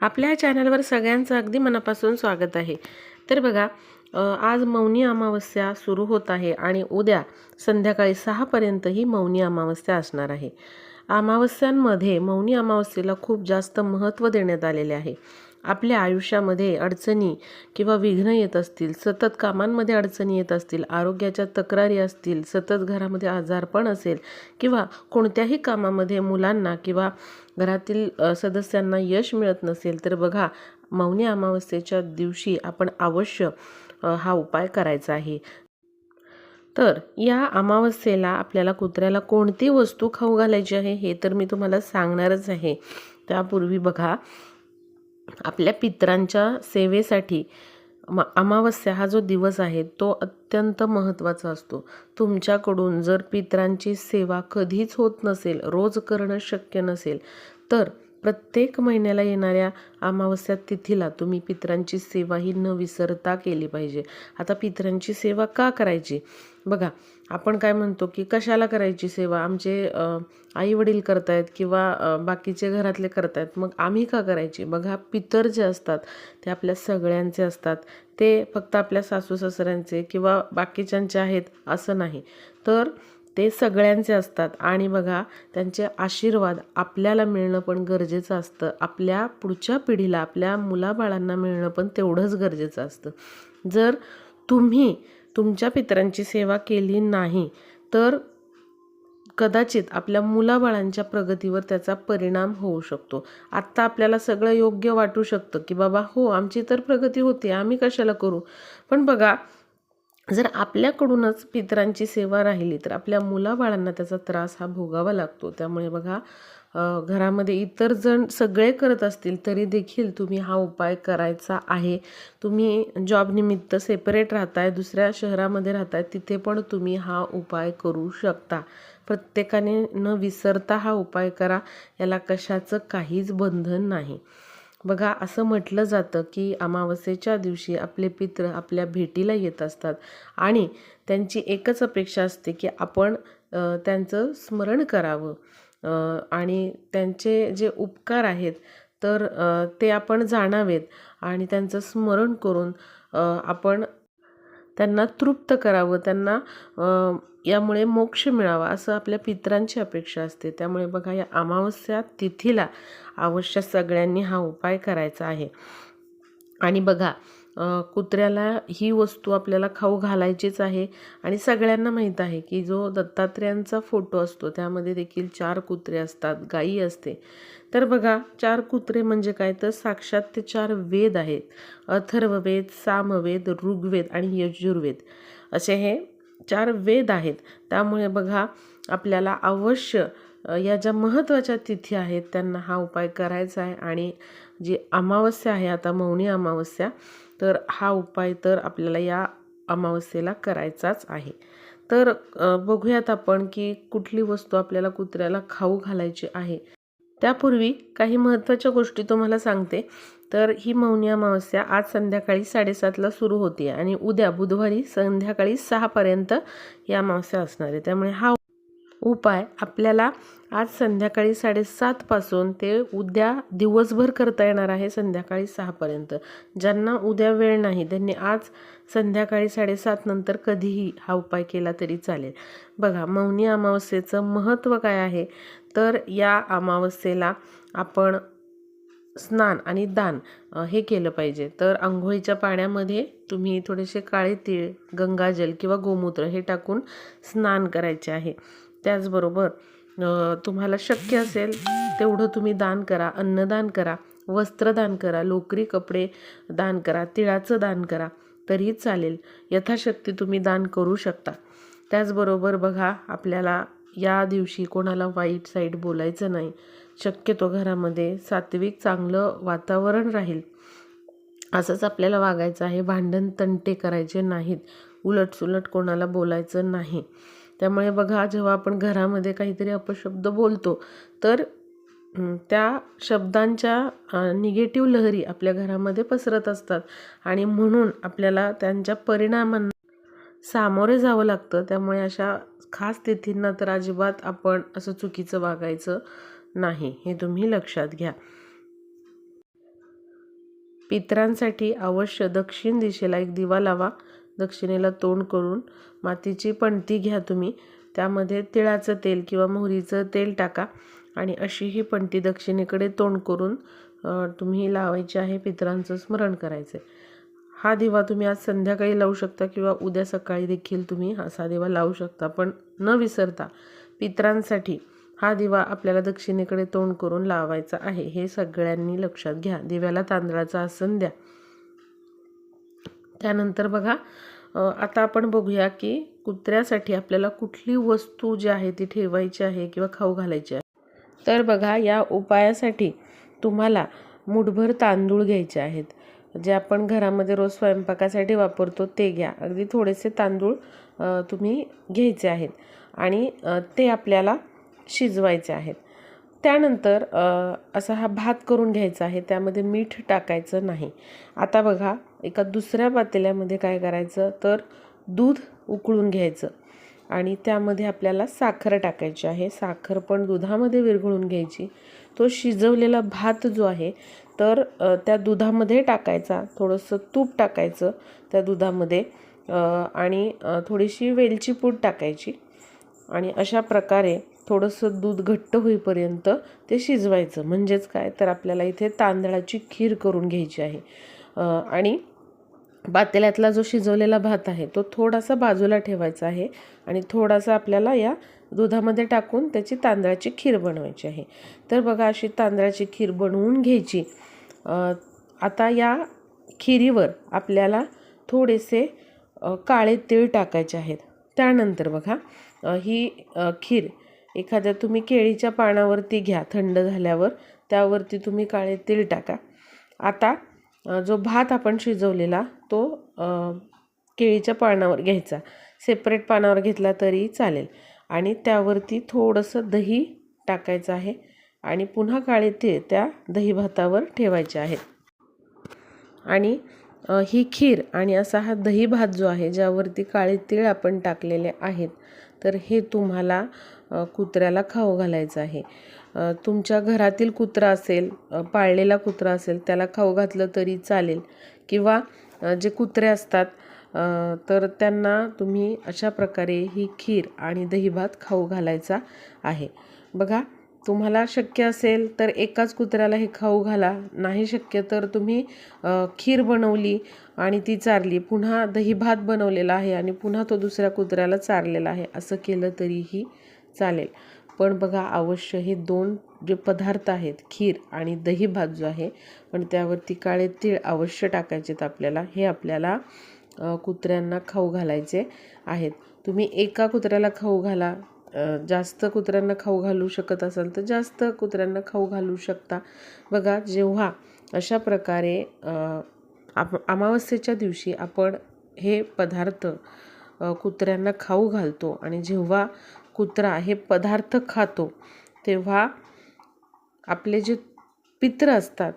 आपल्या चॅनलवर सगळ्यांचं अगदी मनापासून स्वागत आहे. तर बघा आज मौनी अमावस्या सुरू होत आहे आणि उद्या संध्याकाळी सहापर्यंत ही मौनी अमावस्या असणार आहे. अमावस्यांमध्ये मौनी अमावस्येला खूप जास्त महत्त्व देण्यात आलेले आहे. आपल्या आयुष्यामध्ये अडचणी किंवा विघ्न येत असतील सतत कामांमध्ये अडचणी येत असतील आरोग्याच्या तक्रारी असतील सतत घरामध्ये आजारपण असेल किंवा कोणत्याही कामामध्ये मुलांना किंवा घरातील सदस्यांना यश मिळत नसेल तर बघा मौनी अमावस्येच्या दिवशी आपण अवश्य हा उपाय करायचा आहे. तर या अमावस्येला आपल्याला कुत्र्याला कोणती वस्तू खाऊ घालायची आहे हे तर मी तुम्हाला सांगणारच आहे. त्यापूर्वी बघा आपल्या पितरांच्या सेवेसाठी म अमावस्या हा जो दिवस आहे तो अत्यंत महत्त्वाचा असतो. तुमच्याकडून जर पित्रांची सेवा कधीच होत नसेल रोज करणं शक्य नसेल तर प्रत्येक महिन्याला येणाऱ्या अमावस्या तिथीला तुम्ही पितरांची सेवा ही न विसरता केली पाहिजे. आता पितरांची सेवा का करायची? बघा आपण काय म्हणतो की कशाला करायची सेवा? आमचे आई वडील करतायत किंवा बाकीचे घरातले करतायत मग आम्ही का करायची? बघा पितर जे असतात ते आपल्या सगळ्यांचे असतात. ते फक्त आपल्या सासू सासऱ्यांचे किंवा बाकीच्यांचे आहेत असं नाही. तर ते सगळ्यांचे असतात. आणि बघा त्यांचे आशीर्वाद आपल्याला मिळणं पण गरजेचं असतं. आपल्या पुढच्या पिढीला आपल्या मुलाबाळांना मिळणं पण तेवढंच गरजेचं असतं. जर तुम्ही तुमच्या पितरांची सेवा केली नाही तर कदाचित आपल्या मुलाबाळांच्या प्रगतीवर त्याचा परिणाम होऊ शकतो. आत्ता आपल्याला सगळं योग्य वाटू शकतं की बाबा हो आमची तर प्रगती होते आम्ही कशाला करू? पण बघा जर आपल्याकडूनच पितरांची सेवा राहिली तर आपल्या मुलाबाळांना त्याचा त्रास हा भोगावा लागतो. त्यामुळे बघा घरामध्ये इतर जण सगळे करत असतील तरी देखील तुम्ही हा उपाय करायचा आहे. तुम्ही जॉबनिमित्त सेपरेट राहताय दुसऱ्या शहरामध्ये राहताय तिथे पण तुम्ही हा उपाय करू शकता. प्रत्येकाने न विसरता हा उपाय करा याला कशाचं काहीच बंधन नाही. बघा असं म्हटलं जातं की अमावस्येच्या दिवशी आपले पित्र आपल्या भेटीला येत असतात आणि त्यांची एकच अपेक्षा असते की आपण त्यांचं स्मरण करावं. आणि त्यांचे जे उपकार आहेत तर ते आपण जाणावेत आणि त्यांचं स्मरण करून आपण त्यांना तृप्त करावं त्यांना यामुळे मोक्ष मिळावा असं आपल्या पित्रांची अपेक्षा असते. त्यामुळे बघा या अमावस्या तिथीला अवश्य सगळ्यांनी हा उपाय करायचा आहे. आणि बघा कुत्र्याला ही वस्तू आपल्याला खाऊ घालायचीच आहे. आणि सगळ्यांना माहीत आहे की जो दत्तात्रेयांचा फोटो असतो त्यामध्ये देखील चार कुत्रे असतात गायी असते. तर बघा चार कुत्रे म्हणजे काय? तर साक्षात ते चार वेद आहेत. अथर्ववेद सामवेद ऋग्वेद आणि यजुर्वेद. असे हे चार वेद आहेत. त्यामुळे बघा आपल्याला अवश्य या ज्या महत्त्वाच्या तिथी आहेत त्यांना हा उपाय करायचा आहे. आणि जी अमावस्या आहे आता मौनी अमावस्या तर हा उपाय तर आपल्याला या अमावस्येला करायचाच आहे. तर बघूयात आपण की कुठली वस्तू आपल्याला कुत्र्याला खाऊ घालायची आहे. त्यापूर्वी काही महत्त्वाच्या गोष्टी तुम्हाला सांगते. तर ही मौनी अमावस्या आज संध्याकाळी साडेसातला सुरू होते आणि उद्या बुधवारी संध्याकाळी सहापर्यंत ही अमावस्या असणार आहे. त्यामुळे हा उपाय आपल्याला आज संध्याकाळी साडेसातपासून ते उद्या दिवसभर करता येणार आहे संध्याकाळी सहापर्यंत ज्यांना उद्या वेळ नाही त्यांनी आज संध्याकाळी साडेसात नंतर कधीही हा उपाय केला तरी चालेल. बघा मौनी अमावस्येचं महत्त्व काय आहे? तर या अमावस्येला आपण स्नान आणि दान हे केलं पाहिजे. तर आंघोळीच्या पाण्यामध्ये तुम्ही थोडेसे काळे तीळ गंगाजल किंवा गोमूत्र हे टाकून स्नान करायचे आहे. त्याचबरोबर तुम्हाला शक्य असेल तेवढं तुम्ही दान करा अन्नदान करा वस्त्रदान करा लोकरी कपडे दान करा तिळाचं दान करा तरीही चालेल. यथाशक्ती तुम्ही दान करू शकता. त्याचबरोबर बघा आपल्याला या दिवशी कोणाला वाईट साईड बोलायचं नाही. शक्यतो घरामध्ये सात्विक चांगलं वातावरण राहील. असंच आपल्याला वागायचं आहे. भांडण तंटे करायचे नाहीत. उलटसुलट कोणाला बोलायचं नाही. त्यामुळे बघा जेव्हा आपण घरामध्ये काहीतरी अपशब्द बोलतो तर त्या शब्दांच्या निगेटिव्ह लहरी आपल्या घरामध्ये पसरत असतात. आणि म्हणून आपल्याला त्यांच्या परिणामांना सामोरे जावं लागतं. त्यामुळे अशा खास तिथींना तर अजिबात आपण असं चुकीचं वागायचं नाही. हे तुम्ही लक्षात घ्या. पितरांसाठी अवश्य दक्षिण दिशेला एक दिवा लावा. दक्षिणेला तोंड करून मातीची पणती घ्या तुम्ही. त्यामध्ये तिळाचं तेल किंवा मोहरीचं तेल टाका आणि अशी ही पणती दक्षिणेकडे तोंड करून तुम्ही लावायची आहे पितरांचं स्मरण करायचं आहे हा दिवा तुम्ही आज संध्याकाळी लावू शकता किंवा उद्या सकाळी देखील तुम्ही असा दिवा लावू शकता पण न विसरता पितरांसाठी हा दिवा आपल्याला दक्षिणेकडे तोंड करून लावायचा आहे हे सगळ्यांनी लक्षात घ्या. दिव्याला तांदळाचं आसन द्या. त्यानंतर बघा आता आपण बघूया की कुत्र्यासाठी आपल्याला कुठली वस्तू जी आहे ती ठेवायची आहे किंवा खाऊ घालायची आहे. तर बघा या उपायासाठी तुम्हाला मुठभर तांदूळ घ्यायचे आहेत. जे आपण घरामध्ये रोज स्वयंपाकासाठी वापरतो ते घ्या. अगदी थोडेसे तांदूळ तुम्ही घ्यायचे आहेत. आणि ते आपल्याला शिजवायचे आहेत. त्यानंतर असा हा भात करून घ्यायचा आहे. त्यामध्ये मीठ टाकायचं नाही. आता बघा एका दुसऱ्या पातेल्यामध्ये काय करायचं? तर दूध उकळून घ्यायचं. आणि त्यामध्ये आपल्याला साखर टाकायची आहे. साखर पण दुधामध्ये विरघळून घ्यायची. तो शिजवलेला भात जो आहे तर त्या दुधामध्ये टाकायचा. थोडंसं तूप टाकायचं त्या दुधामध्ये. आणि थोडीशी वेलची पूड टाकायची. आणि अशा प्रकारे थोडंसं दूध घट्ट होईपर्यंत ते शिजवायचं. म्हणजेच काय? तर आपल्याला इथे तांदळाची खीर करून घ्यायची आहे. आणि पातेल्यातला जो शिजवलेला भात आहे तो थोडासा बाजूला ठेवायचा आहे आणि थोडासा आपल्याला या दुधामध्ये टाकून त्याची तांदळाची खीर बनवायची आहे. तर बघा अशी तांदळाची खीर बनवून घ्यायची. आता या खिरीवर आपल्याला थोडेसे काळे तीळ टाकायचे आहेत. त्यानंतर बघा ही खीर एखाद्या तुम्ही केळीच्या पानावरती घ्या थंड झाल्यावर त्यावरती तुम्ही काळे तीळ टाका. आता जो भात आपण शिजवलेला तो केळीच्या पानावर घ्यायचा. सेपरेट पानावर घेतला तरी चालेल. आणि त्यावरती थोडंसं दही टाकायचं आहे. आणि पुन्हा काळे ते त्या दही भातावर ठेवायचे आहेत. आणि ही खीर आणि असा हा दही भात जो आहे ज्यावरती काळे तीळ आपण टाकलेले आहेत तर हे तुम्हाला कुत्र्याला खाऊ घालायचं आहे. तुमच्या घरातील कुत्रा असेल पाळलेला कुत्रा असेल त्याला खाऊ घातलं तरी चालेल. किंवा जे कुत्रे असतात तर त्यांना तुम्ही अशा प्रकारे ही खीर आणि दहीभात खाऊ घालायचा आहे. बघा तुम्हाला शक्य असेल तर एकाच कुत्र्याला हे खाऊ घाला. नाही शक्य तर तुम्ही खीर बनवली आणि ती चारली. पुन्हा दही भात बनवलेला आहे आणि पुन्हा तो दुसऱ्या कुत्र्याला चारलेला आहे. असं केलं तरीही चालेल. पण बघा अवश्य हे दोन जे पदार्थ आहेत खीर आणि दही भात जो आहे पण त्यावरती काळे तीळ अवश्य टाकायचेत आपल्याला. हे आपल्याला कुत्र्यांना खाऊ घालायचे आहेत. तुम्ही एका कुत्र्याला खाऊ घाला जास्त कुत्र्यांना खाऊ घालू शकत असाल तर जास्त कुत्र्यांना खाऊ घालू शकता. बघा जेव्हा अशा प्रकारे आप अमावस्येच्या दिवशी आपण हे पदार्थ कुत्र्यांना खाऊ घालतो आणि जेव्हा कुत्रा हे पदार्थ खातो तेव्हा आपले जे पित्र असतात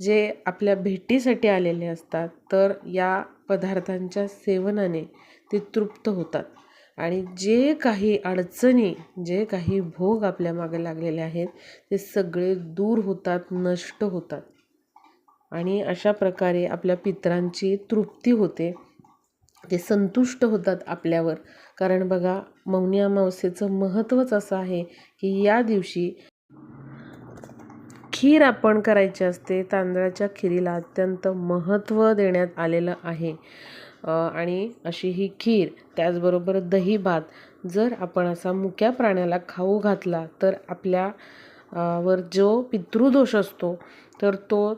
जे आपल्या भेटीसाठी आलेले असतात तर या पदार्थांच्या सेवनाने ते तृप्त होतात. आणि जे काही अडचणी जे काही भोग आपल्या मागे लागलेले आहेत ते सगळे दूर होतात नष्ट होतात. आणि अशा प्रकारे आपल्या पित्रांची तृप्ती होते. ते संतुष्ट होतात आपल्यावर. कारण बघा मौनी अमावस्येचं महत्त्वच असं आहे की या दिवशी खीर आपण करायची असते तांदळाच्या खिरीला अत्यंत महत्त्व देण्यात आलेलं आहे. आणि अशी ही खीर त्याचबरोबर दही भात जर आपण असा मुक्या प्राण्याला खाऊ घातला तर आपल्या वर जो पितृदोष असतो तर तो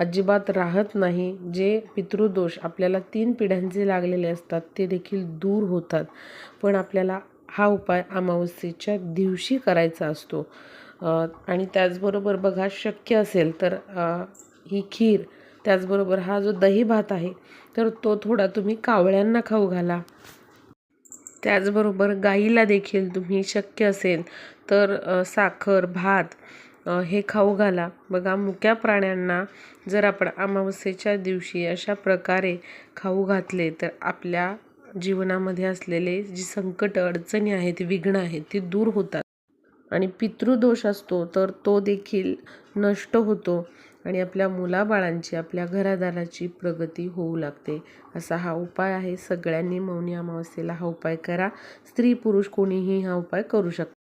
अजिबात राहत नाही. जे पितृदोष आपल्याला तीन पिढ्यांचे लागलेले असतात ते देखील दूर होतात. पण आपल्याला हा उपाय अमावस्येच्या दिवशी करायचा असतो. आणि त्याचबरोबर बघा शक्य असेल तर ही खीर त्याचबरोबर हा जो दही भात आहे तर तो थोडा तुम्ही कावळ्यांना खाऊ घाला. त्याचबरोबर गाईला देखील तुम्ही शक्य असेल तर साखर भात हे खाऊ घाला. बघा मुक्या प्राण्यांना जर आपण अमावस्येच्या दिवशी अशा प्रकारे खाऊ घातले तर आपल्या जीवनामध्ये असलेले जी संकट अडचणी आहेत विघ्न आहेत ती दूर होतात. आणि पितृदोष असतो तर तो देखील नष्ट होतो आणि आपल्या मुलाबाळांची आपल्या घरादाराची प्रगती होऊ लागते. असा हा उपाय आहे. सगळ्यांनी मौनी अमावस्येला हा उपाय करा. स्त्री पुरुष कोणीही हा उपाय करू शकतो